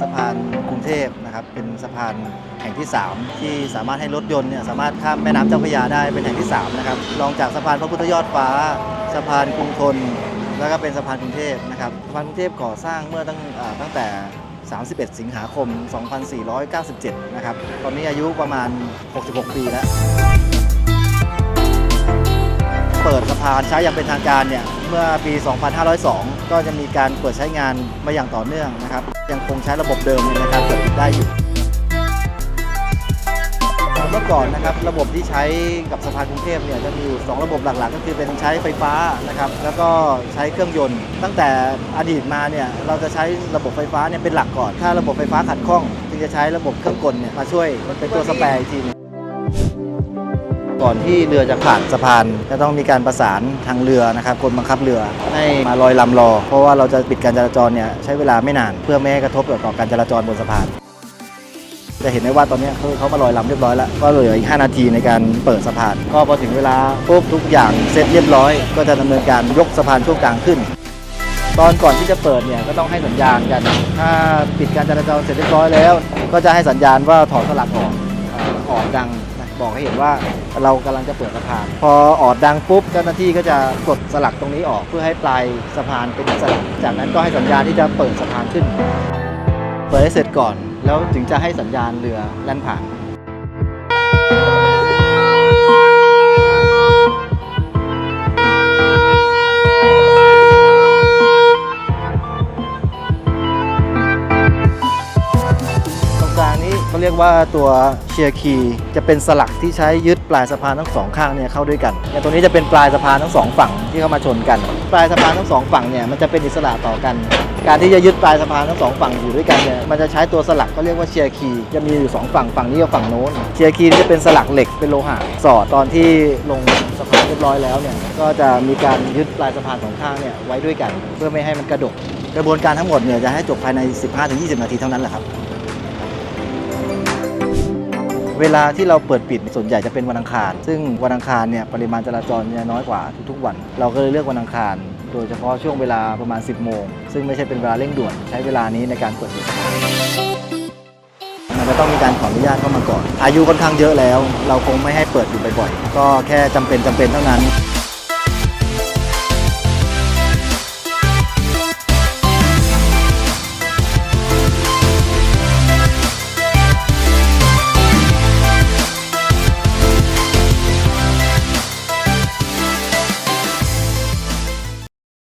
สะพานกรุงเทพนะครับเป็นสะพานแห่งที่ 3 ที่สามารถให้รถยนต์เนี่ยสามารถข้ามแม่น้ำเจ้าพระยาได้เป็นแห่งที่3นะครับรองจากสะพานพระพุทธยอดฟ้า สะพานกรุงทน แล้วก็เป็นสะพานกรุงเทพนะครับสะพานกรุงเทพก่อสร้างเมื่อตั้งตั้งแต่ 31 สิงหาคม 2497 นะครับ ตอนนี้อายุประมาณ 66 ปีแล้ว เปิดสะพานใช้อย่างเป็นทางการเนี่ยเมื่อปี 2502 ก็จะมีการเปิดใช้งานมาอย่างต่อเนื่องนะครับ ยังคงใช้ระบบเดิมในการเปิดปิดได้อยู่เมื่อก่อนนะครับระบบที่ใช้กับสะพานกรุงเทพเนี่ยจะมีอยู่สองระบบหลักๆ ก็คือเป็นใช้ไฟฟ้านะครับแล้วก็ใช้เครื่องยนต์ ตั้งแต่อดีตมาเนี่ยเราจะใช้ระบบไฟฟ้าเนี่ยเป็นหลักก่อน ถ้าระบบไฟฟ้าขัดข้องจึงจะใช้ระบบเครื่องกลเนี่ยมาช่วยมันเป็นตัวสแปรอีกทีนึง ก่อนที่เรือจะผ่านสะพาน จะต้องมีการประสานทางเรือนะครับกรมบังคับเรือให้มาลอยลำรอ เพราะว่าเราจะปิดการจราจรเนี่ยใช้เวลาไม่นาน เพื่อไม่ให้กระทบต่อการจราจรบนสะพาน จะเห็นได้ว่าตอนนี้เขาเขามาลอยลำเรียบร้อยแล้ว ก็เหลืออีก 5 นาทีในการเปิดสะพาน ก็พอถึงเวลาปุ๊บทุกอย่างเสร็จเรียบร้อย ก็จะดำเนินการยกสะพานช่วงกลางขึ้นตอนก่อนที่จะเปิดเนี่ยก็ต้องให้สัญญาณกัน ถ้าปิดการจราจรเสร็จเรียบร้อยแล้ว ก็จะให้สัญญาณว่าถอดสลักออกออออดดัง บอกให้เห็นว่าเรากำลังจะเปิดสะพาน พอออดดังปุ๊บเจ้าหน้าที่ก็จะกดสลักตรงนี้ออกเพื่อให้ปลายสะพานเป็นสลัก จากนั้นก็ให้สัญญาณที่จะเปิดสะพานขึ้น เปิดให้เสร็จก่อน แล้วถึงจะให้สัญญาณเรือแล่นผ่าน เขาเรียกว่าตัวเชียร์คีจะเป็นสลักที่ใช้ยึดปลายสะพานทั้งสองข้างเนี่ยเข้าด้วยกันเนี่ยตัวนี้จะเป็นปลายสะพานทั้งสองฝั่งที่เข้ามาชนกัน ปลายสะพานทั้งสองฝั่งเนี่ยมันจะเป็นอิสระต่อกัน การที่จะยึดปลายสะพานทั้งสองฝั่งอยู่ด้วยกันเนี่ยมันจะใช้ตัวสลักก็เรียกว่าเชียร์คีจะมีอยู่สองฝั่งฝั่งนี้กับฝั่งโน้นเชียร์คีจะเป็นสลักเหล็กเป็นโลหะสอดตอนที่ลงสะพานเรียบร้อยแล้วเนี่ยก็จะมีการยึดปลายสะพานสองข้างเนี่ยไว้ด้วยกัน เพื่อไม่ให้มันกระดกกระบวนการทั้งหมดเนี่ยจะให้จบภายใน 15-20 นาทีเท่านั้นแหละครับ เวลาที่เราเปิดปิดส่วนใหญ่จะเป็นวันอังคาร ซึ่งวันอังคารเนี่ยปริมาณจราจรเนี่ยน้อยกว่าทุกๆวัน เราก็เลยเลือกวันอังคาร โดยเฉพาะช่วงเวลาประมาณ 10 โมง ซึ่งไม่ใช่เป็นเวลาเร่งด่วน ใช้เวลานี้ในการเปิดปิดมันจะต้องมีการขออนุญาตเข้ามาก่อน อายุค่อนข้างเยอะแล้ว เราคงไม่ให้เปิดอยู่บ่อยๆ ก็แค่จำเป็นจำเป็นเท่านั้น